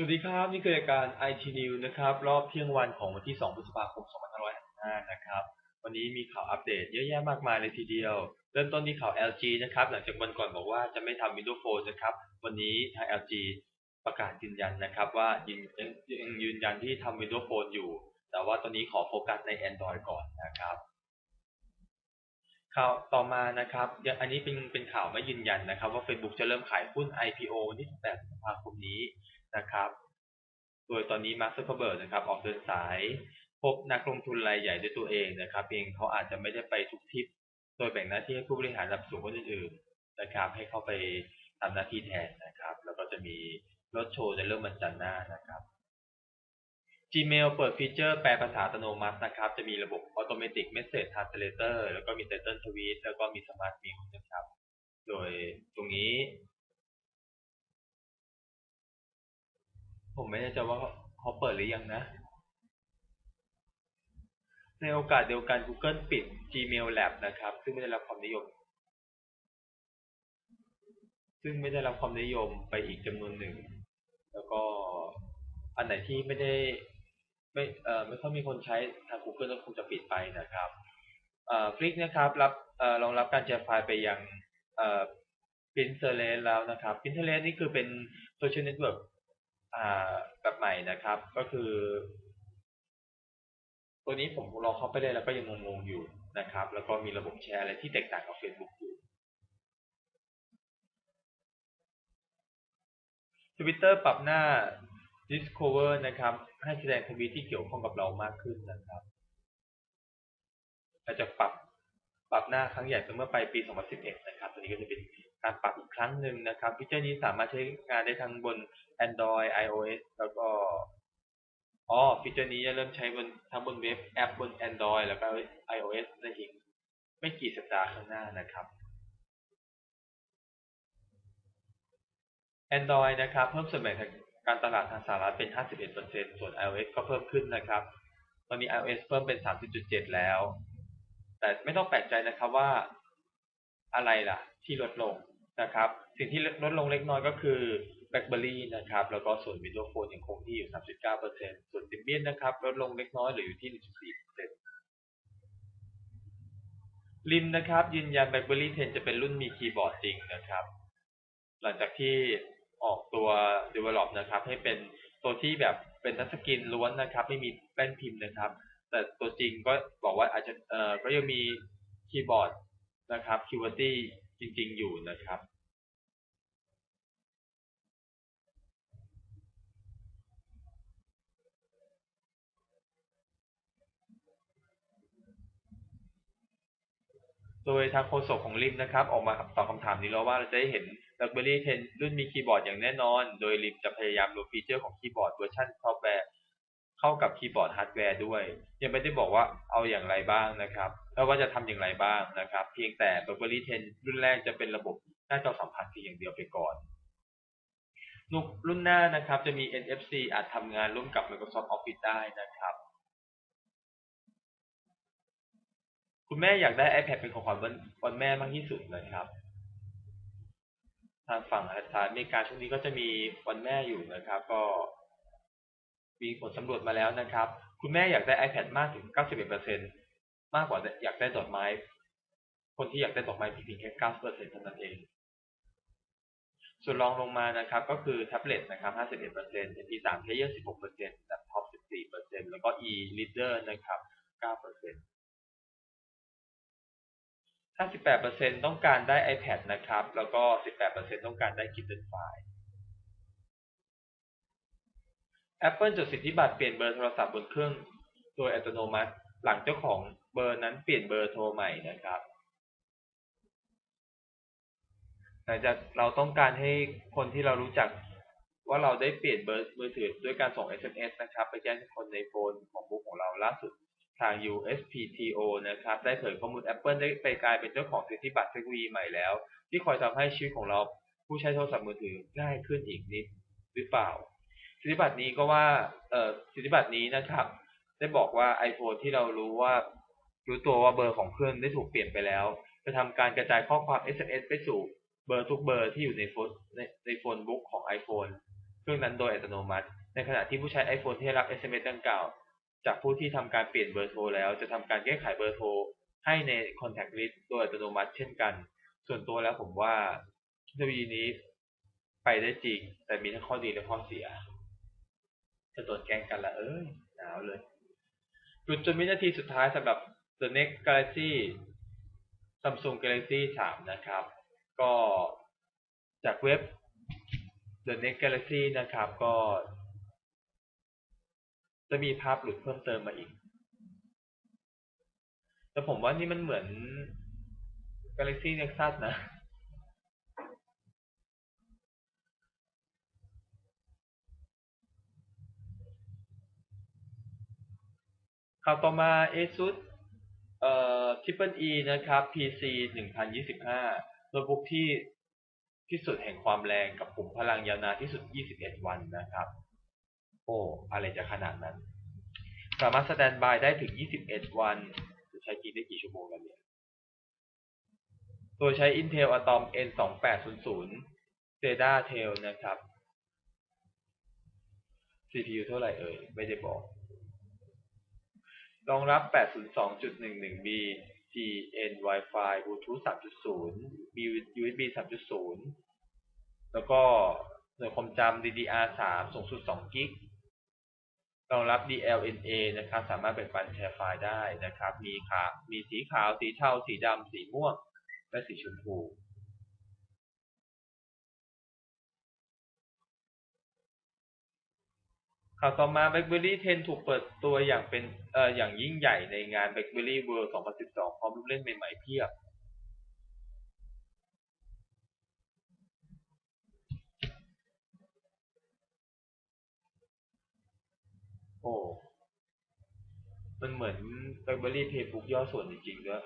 สวัสดีครับ นี่คือรายการ IT News นะครับ รอบเที่ยงวันของวันที่ 2 พฤษภาคม 2555 นะครับ วันนี้มีข่าวอัปเดตเยอะแยะมากมายเลยทีเดียว เริ่มต้นที่ข่าว LG นะครับ หลังจากวันก่อนบอกว่าจะไม่ทำ Windows Phone นะครับ วันนี้ทาง LG ประกาศยืนยันนะครับว่ายังยังยืนยันที่ทำ Windows Phone อยู่ แต่ว่าตอนนี้ขอโฟกัสใน Android ก่อนนะครับ ข่าวต่อมานะครับอันนี้เป็นเป็นข่าวไม่ยืนยันนะครับ ว่า Facebook จะเริ่มขายหุ้น IPO วันที่ 18 พฤษภาคมนี้ นะครับ โดยตอนนี้มาร์คซักเคเบิร์กนะครับ ออกเดินสายพบนักลงทุนรายใหญ่ด้วยตัวเองนะครับ เองเขาอาจจะไม่ได้ไปทุกทิป โดยแบ่งหน้าที่ให้ผู้บริหารระดับสูงคนอื่นๆนะครับ ให้เข้าไปทำหน้าที่แทนนะครับ แล้วก็จะมีรถโชว์ในเริ่มวันจันทร์หน้านะครับ Gmail เปิดฟีเจอร์แปลภาษาอัตโนมัตินะครับ จะมีระบบ Automatic Message Translator แล้วก็มี Title Tweet แล้วก็มี Smart Mail นะครับ โดยตรงนี้ ผมไม่แน่ใจว่าเขาเปิดหรือยังนะ ในโอกาสเดียวกัน Google ปิด Gmail Lab นะครับ ซึ่งไม่ได้รับความนิยม ซึ่งไม่ได้รับความนิยมไปอีกจำนวนหนึ่ง แล้วก็อันไหนที่ไม่ได้ไม่เอ่อไม่ค่อยมีคนใช้ทาง Google ก็คงจะปิดไปนะครับเอ่อฟลิกนะครับรับเอ่อรองรับการแชร์ไฟล์ไปยังเอ่อ Pinterest แล้วนะครับ Pinterest นี่คือเป็นโซเชียลเน็ตเวิร์ก แบบใหม่นะครับ ก็คือ ตัวนี้ผมลองเข้าไปได้แล้วก็ยังงงๆอยู่นะครับ แล้วก็มีระบบแชร์อะไรที่แตกต่างกับ Facebook อยู่ Twitter ปรับหน้า Discover นะครับ ให้แสดงทวีตที่เกี่ยวข้องกับเรามากขึ้นนะครับอาจจะปรับปรับหน้าครั้งใหญ่เมื่อไปปี 2011 นะครับ ตัวนี้ก็จะเป็น การปรับอีกครั้งหนึ่งนะครับฟีเจอร์นี้สามารถใช้งานได้ทั้งบน Android iOS แล้วก็อ๋อฟีเจอร์นี้จะเริ่มใช้บนทั้งบนเว็บแอปบน Android แล้วก็ iOS ได้อีกไม่กี่สัปดาห์ข้างหน้านะครับ Android นะครับ เพิ่มส่วนแบ่งการตลาดทางสหรัฐเป็น 51%ส่วน iOS ก็เพิ่มขึ้นนะครับตอนนี้ iOS เพิ่มเป็น 30.7 แล้ว แต่ไม่ต้องแปลกใจนะครับว่าอะไรล่ะที่ลดลง นะครับ สิ่งที่ลดลงเล็กน้อยก็คือ BlackBerry นะครับ แล้วก็ส่วน Windows Phone ยังคงที่อยู่ 3.9%ส่วน Symbian นะครับ ลดลงเล็กน้อยเหลืออยู่ที่ 1.4%ลินนะครับ ยืนยัน BlackBerry 10 จะเป็นรุ่นมีคีย์บอร์ดจริงนะครับ หลังจากที่ออกตัว develop นะครับ ให้เป็นตัวที่แบบเป็นทัชสกรีนล้วนนะครับ ไม่มีแป้นพิมพ์นะครับ แต่ตัวจริงก็บอกว่าอาจจะเอ่อก็ยังมีคีย์บอร์ดนะครับ QWERTY จริง ๆ อยู่นะครับ โดยทางโฆษกของลิมนะครับ ออกมาตอบคำถามนี้แล้วว่าเราจะได้เห็น BlackBerry 10 รุ่นมีคีย์บอร์ดอย่างแน่นอน โดยลิมจะพยายามรวมฟีเจอร์ของคีย์บอร์ดเวอร์ชันซอฟต์แวร์ เข้ากับคีย์บอร์ดฮาร์ดแวร์ด้วย ยังไม่ได้บอกว่าเอาอย่างไรบ้างนะครับแล้วว่าจะทำอย่างไรบ้างนะครับ เพียงแต่ BlackBerry 10 รุ่นแรกจะเป็นระบบหน้าจอสัมผัสเพียงอย่างเดียวไปก่อนรุ่นหน้านะครับจะมี NFC อาจทำงานร่วมกับ Microsoft Office ได้นะครับ คุณแม่อยากได้ iPad เป็นของขวัญวันวันแม่มากที่สุดนะครับ ทางฝั่งสหรัฐอเมริกาช่วงนี้ก็จะมีวันแม่อยู่นะครับ ก็ มีผลสำรวจมาแล้วนะครับ คุณแม่อยากได้ iPad มากถึง 91%มากกว่าอยากได้ดอกไม้ คนที่อยากได้ดอกไม้เพียงแค่9%เท่านั้นเอง ส่วนรองลงมานะครับ ก็คือแท็บเล็ตนะครับ 51% MP3 Player 16%แล็ปท็อป14%แล้วก็ e-reader นะครับ 9% 58%ต้องการได้ iPad นะครับ แล้วก็ 18%ต้องการได้ Kindle Fire Apple จดสิทธิบัตรเปลี่ยนเบอร์โทรศัพท์บนเครื่องโดยอัตโนมัติ หลังเจ้าของเบอร์นั้นเปลี่ยนเบอร์โทรใหม่นะครับหลังจากเราต้องการให้คนที่เรารู้จักว่าเราได้เปลี่ยนเบอร์มือถือด้วยการส่ง SMS นะครับ ไปแจ้งคนในโฟนของบุ๊กของเราล่าสุดทาง USPTO นะครับ ได้เผยข้อมูล Apple ได้ไปกลายเป็นเจ้าของสิทธิบัตรเทคโนโลยีใหม่แล้ว ที่คอยทำให้ชีวิตของเราผู้ใช้โทรศัพท์มือถือง่ายขึ้นอีกนิดหรือเปล่า สิทธิบัตรนี้ก็ว่าเอ่อสิทธิบัตรนี้นะครับ ได้บอกว่า iPhone ที่เรารู้ว่ารู้ตัวว่าเบอร์ของเครื่องได้ถูกเปลี่ยนไปแล้ว จะทำการกระจายข้อความ SMS ไปสู่เบอร์ทุกเบอร์ที่อยู่ในโฟนในในโฟนบุ๊กของ iPhone ไปรื่องนั้นโดยอัตโนมัติ ในขณะที่ผู้ใช้ iPhone ที่รับ SMS ดังกล่าว จากผู้ที่ทำการเปลี่ยนเบอร์โทรแล้ว จะทำการแก้ไขเบอร์โทรให้ใน Contact List โดยอัตโนมัติเช่นกัน ส่วนตัวแล้วผมว่าเทคโนโลยีนี้ไปได้จริง แต่มีทั้งข้อดีและข้อเสีย จะโดนแกงกันละเอ้ยหนาวเลยหยุดจนวินาทีสุดท้ายสำหรับ The Next Galaxy Samsung Galaxy 3 นะครับ ก็จากเว็บ The Next Galaxy นะครับ ก็ จะมีภาพหลุดเพิ่มเติมมาอีก แต่ผมว่านี่มันเหมือน Galaxy Nexus นะ ข่าวต่อมา ASUS เอ่อ Triple E นะครับ PC 1025โน้ตบุ๊กที่ที่สุดแห่งความแรงกับปุ่มพลังยาวนานที่สุด 21 วันนะครับ โอ้ อะไรจะขนาดนั้น สามารถสแตนบายได้ถึง 21 วันจะใช้กินได้กี่ชั่วโมงกันเนี่ยโดยใช้ Intel Atom N2800 Zeta Tail นะครับ CPU เท่าไหร่เอ่ย ไม่ได้บอก รองรับ 802.11b GN Wi-Fi Bluetooth 3.0 มี USB 3.0 แล้วก็หน่วยความจำ DDR3 สูงสุด2กิกรองรับ DLNA นะครับ สามารถแบ่งปันแชร์ไฟล์ได้นะครับ มีขามีสีขาว สีเทา สีดำ สีม่วง และสีชมพู ข่าวต่อมา BlackBerry 10 ถูกเปิดตัวอย่างเป็นเอ่ออย่างยิ่งใหญ่ในงาน BlackBerry World 2012 พร้อมลูกเล่นใหม่ๆเพียบ โอ้ มันเหมือน BlackBerry Playbook ย่อส่วนจริงๆด้วย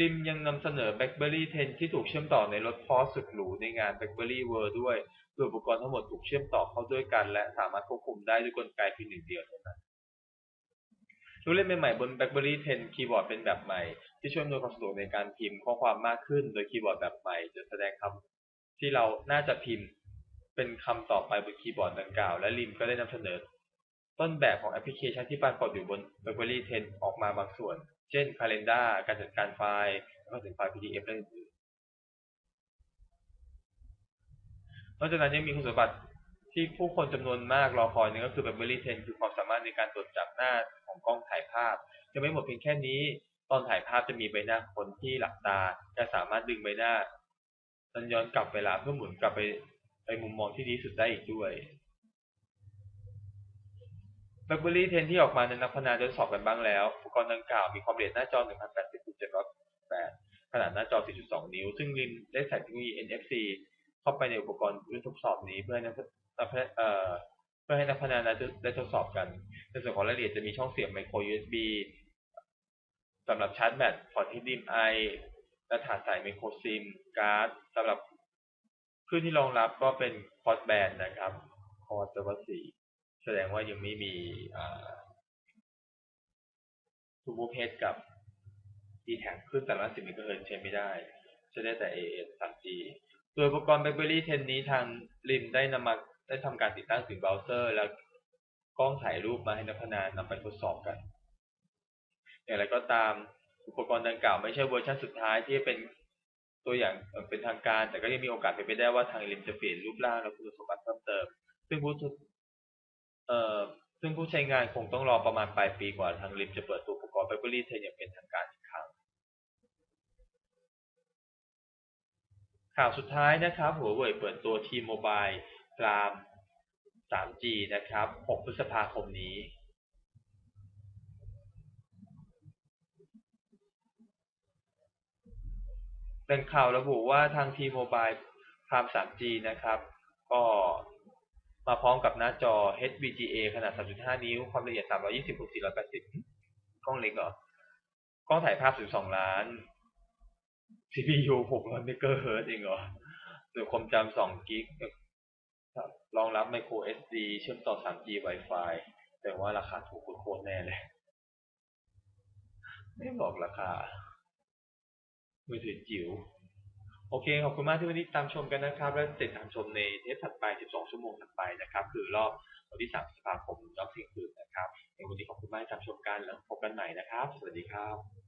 ริมยังนำเสนอ BlackBerry 10 ที่ถูกเชื่อมต่อในรถพอสุดหรูในงาน BlackBerry World ด้วยโดยอุปกรณ์ทั้งหมดถูกเชื่อมต่อเข้าด้วยกัน และสามารถควบคุมได้ด้วยกลไกเพียงหนึ่งเดียวเท่านั้นลูกเล่นใหม่ๆบน BlackBerry 10 คีย์บอร์ดเป็นแบบใหม่ ที่ช่วยอำนวยความสะดวกในการพิมพ์ข้อความมากขึ้น โดยคีย์บอร์ดแบบใหม่จะแสดงคำที่เราน่าจะพิมพ์เป็นคำต่อไปบนคีย์บอร์ดดังกล่าว และริมก็ได้นำเสนอ ต้นแบบของแอปพลิเคชันที่ปรากฏอยู่บน BlackBerry 10 ออกมาบางส่วน เช่น Calendar การจัดการไฟล์ แล้วก็ถึงไฟล์ PDF และอื่นๆนอกจากนั้นยังมีคุณสมบัติที่ผู้คนจำนวนมากรอคอยนึงก็คือ BlackBerry 10 คือความสามารถในการตรวจจับหน้าของกล้องถ่ายภาพยังไม่หมดเพียงแค่นี้ ตอนถ่ายภาพจะมีใบหน้าคนที่หลับตา จะสามารถดึงใบหน้านั้นย้อนกลับเวลาเพื่อหมุนกลับไปไปมุมมองที่ดีสุดได้อีกด้วย BlackBerry 10ที่ออกมาในนักพันาทดสอบกันบ้างแล้ว อุปกรณ์ดังกล่าวมีความละเอียดหน้าจอ 1080x708 ขนาดหน้าจอ 4.2 นิ้ว ซึ่งริมได้ใส่เทคโนโลยี NFC เข้าไปในอุปกรณ์รุ่นทดสอบนี้เพื่อให้นักเเพื่อให้นักพนาได้ทดสอบกัน ในส่วนของรายละเอียดจะมีช่องเสียบ micro USB สำหรับชาร์จแบตพอร์ต HDMI และถาดใส่ micro SIM การ์ดสำหรับคลื่นที่รองรับก็เป็น quad band นะครับ quad แปลว่าสี่ แสดงว่ายังไม่มีทูบูเพจกับ d t แท็กขึ้นแต่ละสิบเมกะเฮิร์ใช้ไม่ได้ใช้ได้แต่ AS 3G โดยอุปกรณ์ BlackBerry 10 นี้ทางริมได้นำมาได้ทำการติดตั้งถึงเบราว์เซอร์ และกล้องถ่ายรูปมาให้นักพัฒนานำไปทดสอบกัน อย่างไรก็ตามอุปกรณ์ดังกล่าวไม่ใช่เวอร์ชันสุดท้ายที่เป็นตัวอย่างเป็นทางการ แต่ก็ยังมีโอกาสเป็นไปได้ว่าทางริมจะเปลี่ยนรูปร่างและคุณสมบัติเพิ่มเติม ซึ่งผู้ เอ่อซึ่งผู้ใช้งานคงต้องรอประมาณปลายปีกว่าทางริมจะเปิดตัวอุปกรณ์ BlackBerry 10อย่างเป็นทางการอีกครั้ง ข่าวสุดท้ายนะครับ หัวเว่ยเปิดตัว T-Mobile พราม 3G นะครับ 6 พฤษภาคมนี้ เป็นข่าวระบุว่าทาง T-Mobile พราม 3G นะครับ ก็ มาพร้อมกับหน้าจอ HVGA ขนาด 3.5 นิ้ว ความละเอียด 320 480 กล้องเล็กเหรอ กล้องถ่ายภาพ 12 ล้าน CPU 600เมกะเฮิรตซ์เองเหรอโดยความจำ2กิกรองรับ micro SD เชื่อมต่อ 3G Wi-Fi แต่ว่าราคาถูกโคตรแน่เลย ไม่บอกราคามือถือจิ๋ว โอเค ขอบคุณมากที่วันนี้ตามชมกันนะครับ และติดตามชมในเทปถัดไป 12 ชั่วโมงถัดไปนะครับ คือรอบวันที่ 3 พฤษภาคมรอบเที่ยงคืนนะครับในวันนี้ขอบคุณมากที่ตามชมกันแล้วพบกันใหม่นะครับ สวัสดีครับ